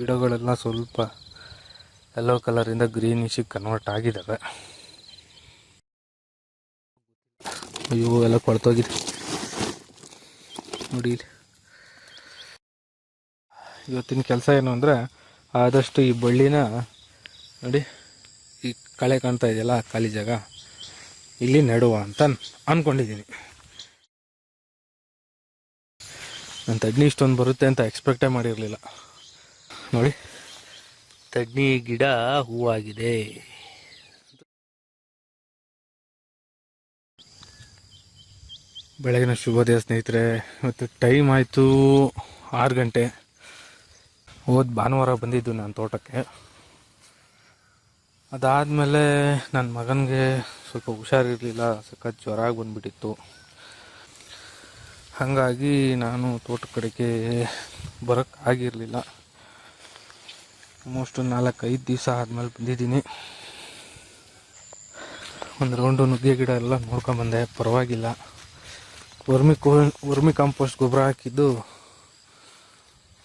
ಗಿಡಗಳೆಲ್ಲ ಸ್ವಲ್ಪ yellow ಕಲರಿಂದ ಗ್ರೀನಿಶಿಗೆ convert ಆಗಿದ್ದಾವೆ ಅಯ್ಯೋ, ಎಲ್ಲ ಕೊಳ್ತೋಗಿದೆ. ನೋಡಿ ಇವತ್ತಿನ ಕೆಲಸ ಏನು ಅಂದರೆ ಆದಷ್ಟು ಈ ಬಳ್ಳಿನ ನೋಡಿ, ಈ ಕಳೆ ಕಾಣ್ತಾ ಇದೆಯಲ್ಲ ಖಾಲಿ ಜಾಗ, ಇಲ್ಲಿ ನೆಡುವ ಅಂತ ಅಂದ್ಕೊಂಡಿದ್ದೀನಿ ನನ್ನ ತಡ್ನಿ ಇಷ್ಟೊಂದು ಬರುತ್ತೆ ಅಂತ ಎಕ್ಸ್ಪೆಕ್ಟೇ ಮಾಡಿರಲಿಲ್ಲ. ನೋಡಿ. ತಡ್ನಿ ಗಿಡ ಹೂವಾಗಿದೆ. ಬೆಳಗಿನ ಶುಭೋದಯ ಸ್ನೇಹಿತರೆ ಇವತ್ತು ಟೈಮ್ ಆಯಿತು ಆರು ಗಂಟೆ. ಹೋದ ಭಾನುವಾರ ಬಂದಿದ್ದು ನಾನು ತೋಟಕ್ಕೆ. ಅದಾದಮೇಲೆ ನನ್ನ ಮಗನಿಗೆ ಸ್ವಲ್ಪ ಹುಷಾರಿರಲಿಲ್ಲ ಸಖತ್ ಜ್ವರ ಬಂದ್ಬಿಟ್ಟಿತ್ತು. ಹಾಗಾಗಿ ನಾನು ತೋಟ ಕಡೆಗೆ ಬರೋಕ್ಕಾಗಿರಲಿಲ್ಲ ಆಲ್ಮೋಸ್ಟ್ ನಾಲ್ಕೈದು ದಿವಸ ಆದಮೇಲೆ ಬಂದಿದ್ದೀನಿ. ಒಂದು ರೌಂಡು ನುಗ್ಗೆ ಗಿಡ ಎಲ್ಲ ನೋಡ್ಕೊಂಬಂದೆ ಪರವಾಗಿಲ್ಲ. ವರ್ಮಿ ಕೋ, ವರ್ಮಿ ಕಾಂಪೋಸ್ಟ್ ಗೊಬ್ಬರ ಹಾಕಿದ್ದು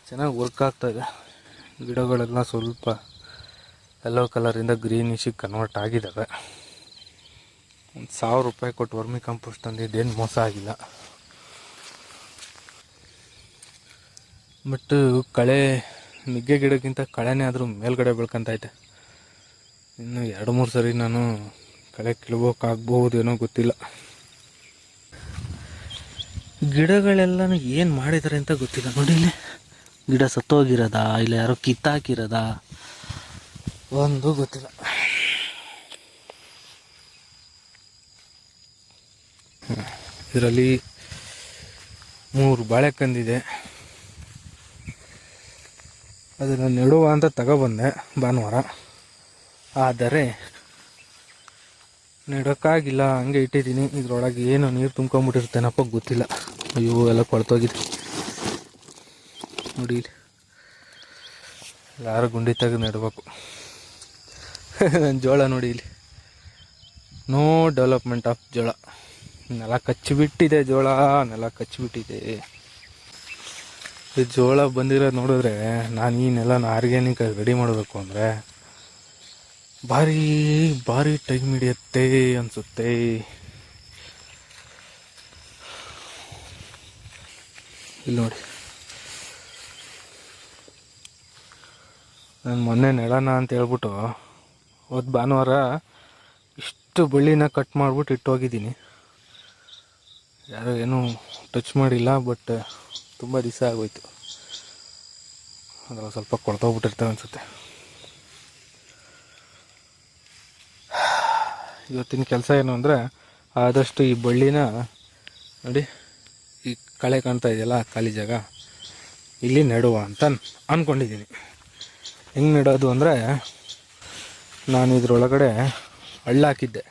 ಚೆನ್ನಾಗಿ ವರ್ಕ್ ಆಗ್ತಾ ಇದೆ. ಗಿಡಗಳೆಲ್ಲ ಸ್ವಲ್ಪ ಯೆಲ್ಲೋ ಕಲರಿಂದ ಗ್ರೀನಿಶಿಗೆ ಕನ್ವರ್ಟ್ ಆಗಿದ್ದಾವೆ ಒಂದು ಸಾವಿರ ರೂಪಾಯಿ ಕೊಟ್ಟು ವರ್ಮಿ ಕಾಂಪೋಸ್ಟ್ ತಂದಿದ್ದೇನು ಮೋಸ ಆಗಿಲ್ಲ. ಬಟ್ ಕಳೆ ನುಗ್ಗೆ ಗಿಡಕ್ಕಿಂತ ಕಳೆನೇ ಆದರೂ ಮೇಲ್ಗಡೆ ಬೆಳ್ಕೊಂತೈತೆ. ಇನ್ನು ಎರಡು ಮೂರು ಸರಿ ನಾನು ಕಳೆ ಕಿಳ್ಬೋಕಾಗ್ಬೋದೇನೋ ಗೊತ್ತಿಲ್ಲ. ಗಿಡಗಳೆಲ್ಲನೂ ಏನು ಮಾಡಿದ್ದಾರೆ ಅಂತ ಗೊತ್ತಿಲ್ಲ. ನೋಡಿ ಇಲ್ಲಿ ಗಿಡ ಸತ್ತೋಗಿರೋದಾ ಇಲ್ಲ ಯಾರೋ ಕಿತ್ತಾಕಿರೋದಾ? ಒಂದು ಗೊತ್ತಿಲ್ಲ. ಇದರಲ್ಲಿ ಮೂರು ಬಾಳೆಕಂದಿದೆ ಅದನ್ನು ನೆಡುವ ಅಂತ ತಗೊಬಂದೆ ಭಾನುವಾರ. ಆದರೆ ನೆಡೋಕ್ಕಾಗಿಲ್ಲ, ಹಂಗೆ ಇಟ್ಟಿದ್ದೀನಿ. ಇದ್ರೊಳಗೆ ಏನು ನೀರು ತುಂಬ್ಕೊಂಬಿಟ್ಟಿರ್ತೇನಪ್ಪ ಗೊತ್ತಿಲ್ಲ. ಅಯ್ಯೋ, ಎಲ್ಲ ಕೊಳ್ತೋಗಿದೆ. ನೋಡಿ ಯಾರು ಗುಂಡಿ ತೆಗೆದು ನೆಡಬೇಕು. ಜೋಳ ನೋಡಿ ಇಲ್ಲಿ. ನೋ ಡೆವಲಪ್ಮೆಂಟ್ ಆಫ್ ಜೋಳ. ನೆಲ ಕಚ್ಚಿಬಿಟ್ಟಿದೆ ಜೋಳ, ನೆಲ ಕಚ್ಚಿಬಿಟ್ಟಿದೆ. ಈ ಜೋಳ ಬಂದಿರೋದು ನೋಡಿದ್ರೆ ನಾನು ಈ ನೆಲನ ಆರ್ಗ್ಯಾನಿಕ್ ರೆಡಿ ಮಾಡಬೇಕು ಅಂದರೆ ಭಾರಿ ಭಾರಿ ಟೈಮ್ ಹಿಡಿಯತ್ತೆ ಅನಿಸುತ್ತೆ. ಇಲ್ಲಿ ನೋಡಿ. ನಾನು ಮೊನ್ನೆ ನೆಡೋಣ ಅಂತ ಹೇಳ್ಬಿಟ್ಟು ಹೋದ ಭಾನುವಾರ ಇಷ್ಟು ಬಳ್ಳಿನ ಕಟ್ ಮಾಡಿಬಿಟ್ಟು ಇಟ್ಟೋಗಿದ್ದೀನಿ ಯಾರು ಏನೂ ಟಚ್ ಮಾಡಿಲ್ಲ ಬಟ್ ತುಂಬ ದಿವಸ ಆಗೋಯ್ತು. ಅದ್ರಲ್ಲಿ ಸ್ವಲ್ಪ ಕೊಡ್ತೋಗ್ಬಿಟ್ಟಿರ್ತೇವೆ ಅನಿಸುತ್ತೆ. ಇವತ್ತಿನ ಕೆಲಸ ಏನು ಅಂದರೆ, ಆದಷ್ಟು ಈ ಬಳ್ಳಿನ ನೋಡಿ, ಈ ಕಳೆ ಕಾಣ್ತಾ ಇದೆಯಲ್ಲ ಖಾಲಿ ಜಾಗ, ಇಲ್ಲಿ ನೆಡುವ ಅಂತ ಅಂದ್ಕೊಂಡಿದ್ದೀನಿ ಹೆಂಗೆ ನೆಡೋದು ಅಂದರೆ, ನಾನು ಇದರೊಳಗಡೆ ಹಳ್ಳ ಹಾಕಿದ್ದೆ.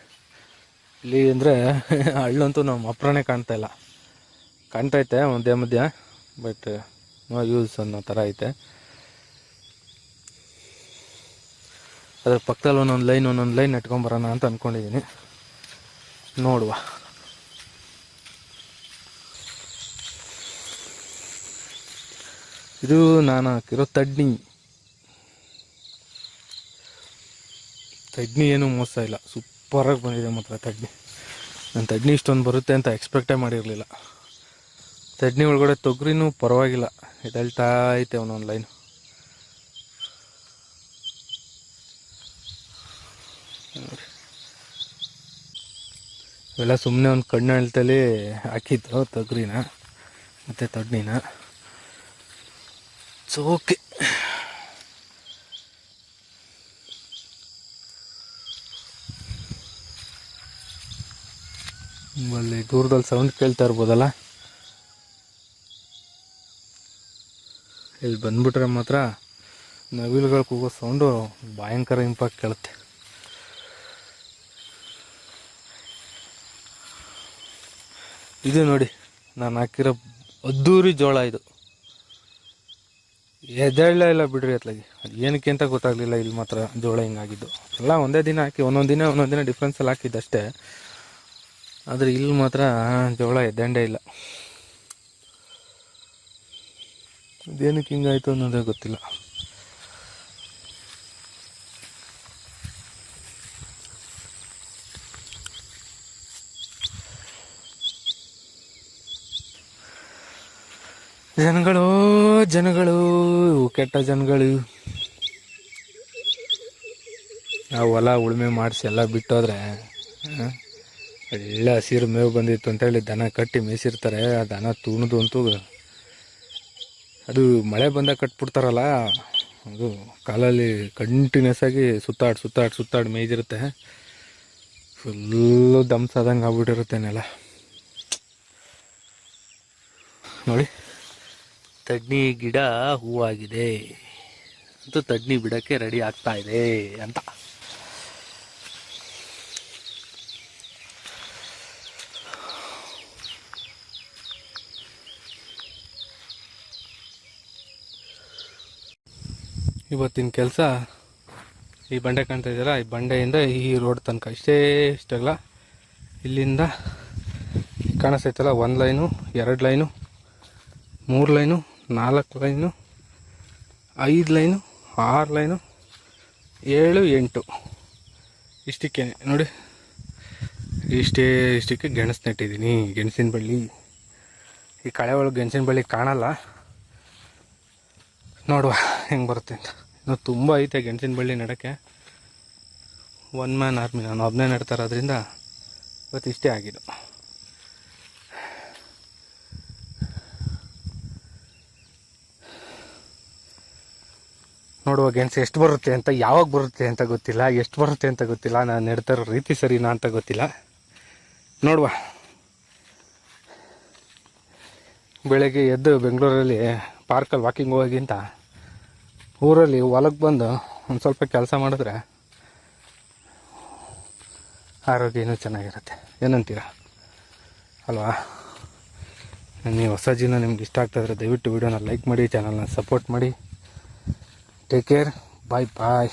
ಇಲ್ಲಿ ಅಂದರೆ, ಹಳ್ಳಂತೂ ನಮ್ಮ ಅಪ್ರನೇ ಕಾಣ್ತಾ ಇಲ್ಲ. ಕಾಣ್ತೈತೆ ಮಧ್ಯ ಮಧ್ಯ. ಬಟ್ ನೋ ಯೂಸ್ ಅನ್ನೋ ಥರ ಐತೆ. ಅದ್ರ ಪಕ್ಕದಲ್ಲಿ ಒಂದೊಂದು ಲೈನ್ ಒಂದೊಂದು ಲೈನ್ ನೆಟ್ಕೊಂಬರೋಣ ಅಂತ ಅಂದ್ಕೊಂಡಿದ್ದೀನಿ ನೋಡುವ. ಇದು ನಾನು ಹಾಕಿರೋ ತಡ್ನಿ. ತಡ್ನಿ ಏನೂ ಮೋಸ ಇಲ್ಲ. ಸೂಪರಾಗಿ ಬಂದಿದೆ ಮಾತ್ರ ತಡ್ನಿ. ನನ್ನ ತಡ್ನಿ ಇಷ್ಟೊಂದು ಬರುತ್ತೆ ಅಂತ ಎಕ್ಸ್ಪೆಕ್ಟೇ ಮಾಡಿರಲಿಲ್ಲ. ತಡ್ನಿ ಒಳಗಡೆ ತೊಗರಿನೂ ಪರವಾಗಿಲ್ಲ. ಇದೆಲ್ತಾ ಐತೆ ಒಂದೊಂದು ಲೈನ್ ಇವೆಲ್ಲ ಸುಮ್ಮನೆ ಒಂದು ಕಣ್ಣು ಅಳ್ತಲ್ಲಿ ಹಾಕಿದ್ದು ತೊಗರಿನ, ಮತ್ತು ತೊಡ್ನಿನ. ಸೋಕೆ ಅಲ್ಲಿ ದೂರದಲ್ಲಿ ಸೌಂಡ್ ಕೇಳ್ತಾ ಇರ್ಬೋದಲ್ಲ? ಇಲ್ಲಿ ಬಂದ್ಬಿಟ್ರೆ ಮಾತ್ರ ನವಿಲುಗಳು ಕೂಗೋ ಸೌಂಡು ಭಯಂಕರ ಇಂಪ್ಯಾಕ್ಟ್ ಕೇಳುತ್ತೆ. ಇದು ನೋಡಿ, ನಾನು ಹಾಕಿರೋ ಅದ್ದೂರಿ ಜೋಳ ಇದು. ಎದ್ದೇಳ ಇಲ್ಲ ಬಿಡ್ರಿ ಅತ್ಲಾಗಿ ಏನಕ್ಕೆ ಅಂತ ಗೊತ್ತಾಗಲಿಲ್ಲ, ಇಲ್ಲಿ ಮಾತ್ರ ಜೋಳ ಹಿಂಗಾಗಿದ್ದು. ಎಲ್ಲ ಒಂದೇ ದಿನ ಹಾಕಿ, ಒಂದೊಂದು ದಿನ ಒಂದೊಂದು ದಿನ ಡಿಫ್ರೆನ್ಸಲ್ಲಿ ಹಾಕಿದ್ದಷ್ಟೇ. ಆದರೆ ಇಲ್ಲಿ ಮಾತ್ರ ಜೋಳ ಎದ್ದಂಡೇ ಇಲ್ಲ. ಇದೇನಕ್ಕೆ ಹಿಂಗಾಯ್ತು ಅನ್ನೋದೇ ಗೊತ್ತಿಲ್ಲ. ಜನಗಳು ಜನಗಳು ಕೆಟ್ಟ ಜನಗಳು. ಆ ಹೊಲ ಉಳುಮೆ ಮಾಡಿಸಿ ಎಲ್ಲ ಬಿಟ್ಟೋದ್ರೆ ಎಲ್ಲ ಹಸಿರು ಮೇವು ಬಂದಿತ್ತು ಅಂತೇಳಿ ದನ ಕಟ್ಟಿ ಮೇಯಿಸಿರ್ತಾರೆ. ಆ ದನ ತುಣಿದು ಅಂತೂ ಅದು ಮಳೆ ಬಂದಾಗ ಕಟ್ಬಿಡ್ತಾರಲ್ಲ, ಅದು ಕಾಲಲ್ಲಿ ಕಂಟಿನ್ಯೂಸ್ ಆಗಿ ಸುತ್ತಾಡಿ ಸುತ್ತಾಡಿ ಸುತ್ತಾಡಿ ಮೇಯ್ದಿರುತ್ತೆ. ಫುಲ್ಲು ದಮ್ಸಾದಂಗೆ ಆಗ್ಬಿಟ್ಟಿರುತ್ತೆ ನೆಲ. ನೋಡಿ. ತಡ್ನಿ ಗಿಡ ಹೂವಾಗಿದೆ. ಅಂತೂ ತಡ್ನಿ ಬಿಡೋಕ್ಕೆ ರೆಡಿ ಆಗ್ತಾ ಇದೆ ಅಂತ. ಇವತ್ತಿನ ಕೆಲಸ ಈ ಬಂಡೆ ಕಾಣ್ತಾ ಇದೆಯಲ್ಲ, ಈ ಬಂಡೆಯಿಂದ ಈ ರೋಡ್ ತನಕ. ಇಷ್ಟೇ ಇಷ್ಟಲ್ಲ ಇಲ್ಲಿಂದ ಕಾಣಿಸ್ತೈತಲ್ಲ ಒಂದು ಲೈನು, ಎರಡು ಲೈನು, ಮೂರು ಲೈನು, ನಾಲ್ಕು ಲೈನು, ಐದು ಲೈನು, ಆರು ಲೈನು, ಏಳು, ಎಂಟು. ಇಷ್ಟಕ್ಕೆ ನೋಡಿ. ಇಷ್ಟೇ ಇಷ್ಟಕ್ಕೆ ಗೆಣಸು ನೆಟ್ಟಿದ್ದೀನಿ. ಗೆಣಸಿನ ಬಳ್ಳಿ. ಈ ಕಳೆ ಒಳಗೆ ಗೆಣಸಿನ ಬಳ್ಳಿ ಕಾಣಲ್ಲ. ನೋಡುವ. ಹೆಂಗೆ ಬರುತ್ತೆ ಅಂತ. ಇನ್ನು ತುಂಬ ಐತೆ ಗೆಣಸಿನ ಬಳ್ಳಿ ನಡೋಕ್ಕೆ. ಒನ್ ಮ್ಯಾನ್ ಆರ್ಮಿ ನಾನು ಒಬ್ಬನೇ ನೆಡ್ತಾರೆ ಅದರಿಂದ ಇವತ್ತು ಇಷ್ಟೇ ಆಗಿದ್ದು. ನೋಡುವ ಗೆಣಸು ಎಷ್ಟು ಬರುತ್ತೆ ಅಂತ, ಯಾವಾಗ ಬರುತ್ತೆ ಅಂತ ಗೊತ್ತಿಲ್ಲ. ಎಷ್ಟು ಬರುತ್ತೆ ಅಂತ ಗೊತ್ತಿಲ್ಲ. ನಾನು ನೆಡ್ತಾ ರೀತಿ ಸರಿನಾ ಅಂತ ಗೊತ್ತಿಲ್ಲ. ನೋಡುವ. ಬೆಳಗ್ಗೆ ಎದ್ದು ಬೆಂಗಳೂರಲ್ಲಿ ಪಾರ್ಕಲ್ಲಿ ವಾಕಿಂಗ್ ಹೋಗೋಕ್ಕಿಂತ ಊರಲ್ಲಿ ಹೊಲಕ್ಕೆ ಬಂದು ಒಂದು ಸ್ವಲ್ಪ ಕೆಲಸ ಮಾಡಿದ್ರೆ ಆರೋಗ್ಯ ಇನ್ನೂ ಚೆನ್ನಾಗಿರುತ್ತೆ. ಏನಂತೀರ? ಅಲ್ವಾ? ನೀವು ಹೊಸ ಜೀವನ ನಿಮ್ಗೆ ಇಷ್ಟ ಆಗ್ತಾಯಿದ್ರೆ ದಯವಿಟ್ಟು ವಿಡಿಯೋನ ಲೈಕ್ ಮಾಡಿ ಚಾನಲ್ನ ಸಪೋರ್ಟ್ ಮಾಡಿ. ಟೇಕ್ ಕೇರ್ ಬಾಯ್ ಬಾಯ್